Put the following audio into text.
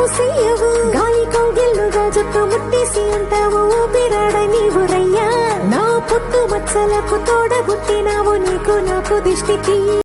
ముసేయవు గాలి కౌగిల్లుగా జుట్టు ముట్టేసి అంటావు ఊపిరాడ నీవురయ్యా నా పుట్టు మచ్చలకు తోడబుట్టినావు నీకు నాకు దిష్టికి